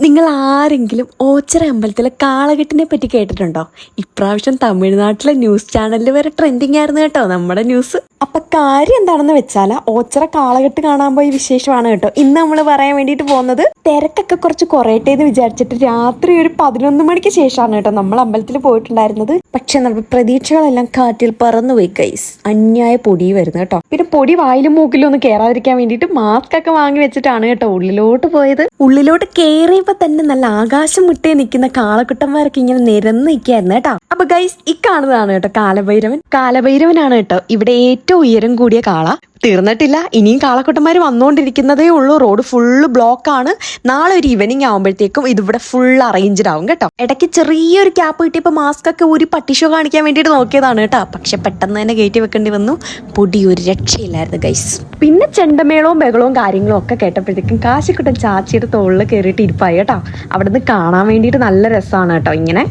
നിങ്ങൾ ആരെങ്കിലും ഓച്ചിറ അമ്പലത്തിലെ കാളകെട്ടിനെ പറ്റി കേട്ടിട്ടുണ്ടോ? ഇപ്രാവശ്യം തമിഴ്നാട്ടിലെ ന്യൂസ് ചാനലിൽ വരെ ട്രെൻഡിങ് ആയിരുന്നു കേട്ടോ നമ്മുടെ ന്യൂസ്. അപ്പൊ കാര്യം എന്താണെന്ന് വെച്ചാൽ ഓച്ചിറ കാളകെട്ട് കാണാൻ പോയി വിശേഷമാണ് കേട്ടോ. ഇന്ന് നമ്മൾ പറയാൻ വേണ്ടിയിട്ട് പോകുന്നത് തിരക്കൊക്കെ കുറച്ച് കുറയട്ടെ എന്ന് വിചാരിച്ചിട്ട് രാത്രി ഒരു പതിനൊന്ന് മണിക്ക് ശേഷമാണ് കേട്ടോ നമ്മൾ അമ്പലത്തിൽ പോയിട്ടുണ്ടായിരുന്നത്. പക്ഷെ നമ്മുടെ പ്രതീക്ഷകളെല്ലാം കാറ്റിൽ പറന്നുപോയി കൈസ് അന്യായ പൊടി വരുന്നു കേട്ടോ. പിന്നെ പൊടി വായിലും മൂക്കിലും ഒന്ന് കയറാതിരിക്കാൻ വേണ്ടിയിട്ട് മാസ്ക് ഒക്കെ വാങ്ങി വെച്ചിട്ടാണ് കേട്ടോ ഉള്ളിലോട്ട് പോയത്. ഉള്ളിലോട്ട് കയറിയപ്പോ തന്നെ നല്ല ആകാശം മുട്ടേ നിൽക്കുന്ന കാളക്കുട്ടന്മാരൊക്കെ ഇങ്ങനെ നിരന്ന് നിൽക്കായിരുന്നു കേട്ടോ. അപ്പൊ ഗൈസ് ഈ കാണുന്നതാണ് കേട്ടോ കാലഭൈരവൻ. കാലഭൈരവനാണ് കേട്ടോ ഇവിടെ ഏറ്റവും ഉയരം കൂടിയ കാള. തീർന്നിട്ടില്ല. ഇനിയും കാളക്കൂട്ടന്മാർ വന്നുകൊണ്ടിരിക്കുന്നതേ ഉള്ളൂ. റോഡ് ഫുള്ള് ബ്ലോക്ക് ആണ്. നാളെ ഒരു ഈവനിങ് ആകുമ്പോഴത്തേക്കും ഇതിവിടെ ഫുൾ അറേഞ്ച്ഡ് ആവും കേട്ടോ. ഇടയ്ക്ക് ചെറിയൊരു ക്യാപ്പ് കിട്ടിയപ്പോൾ മാസ്ക് ഒക്കെ ഒരു പട്ടിഷോ കാണിക്കാൻ വേണ്ടിയിട്ട് നോക്കിയതാണ് കേട്ടോ. പക്ഷെ പെട്ടെന്ന് തന്നെ കയറ്റി വെക്കേണ്ടി വന്നു. പൊടി ഒരു രക്ഷയില്ലായിരുന്നു ഗൈസ് പിന്നെ ചെണ്ടമേളവും ബഹളവും കാര്യങ്ങളും ഒക്കെ കേട്ടപ്പോഴത്തേക്കും കാശിക്കുട്ടൻ ചാച്ചിയുടെ തോളിൽ കയറിയിട്ട് ഇരിപ്പായി കേട്ടോ. അവിടെ നിന്ന് കാണാൻ വേണ്ടിയിട്ട് നല്ല രസമാണ് കേട്ടോ ഇങ്ങനെ.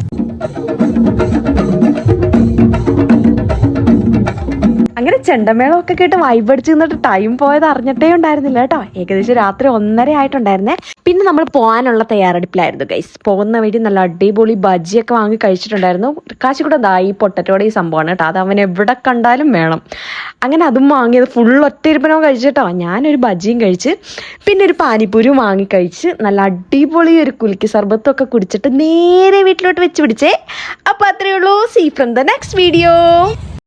അങ്ങനെ ചെണ്ടമേളം ഒക്കെ കേട്ട് വൈബടിച്ച് നിന്നിട്ട് ടൈം പോയത് അറിഞ്ഞിട്ടേ ഉണ്ടായിരുന്നില്ല കേട്ടോ. ഏകദേശം രാത്രി ഒന്നര ആയിട്ടുണ്ടായിരുന്നേ. പിന്നെ നമ്മൾ പോകാനുള്ള തയ്യാറെടുപ്പിലായിരുന്നു ഗൈസ് പോകുന്ന വഴി നല്ല അടിപൊളി ബജിയൊക്കെ വാങ്ങി കഴിച്ചിട്ടുണ്ടായിരുന്നു. കാശി കൂടെ ദാ ഈ പൊട്ടറ്റോടെ ഈ സംഭവമാണ് കേട്ടോ. അത് അവൻ എവിടെ കണ്ടാലും വേണം. അങ്ങനെ അതും വാങ്ങിയത് ഫുൾ ഒറ്റയിരുപ്പനോ കഴിച്ചിട്ടോ ഞാനൊരു ബജിയും കഴിച്ച് പിന്നെ ഒരു പാനിപ്പൂരിയും വാങ്ങി കഴിച്ച് നല്ല അടിപൊളി ഒരു കുലുക്കി സർബത്തും ഒക്കെ കുടിച്ചിട്ട് നേരെ വീട്ടിലോട്ട് വെച്ച് പിടിച്ചേ. അപ്പോൾ അത്രയേ ഉള്ളൂ. See from the next video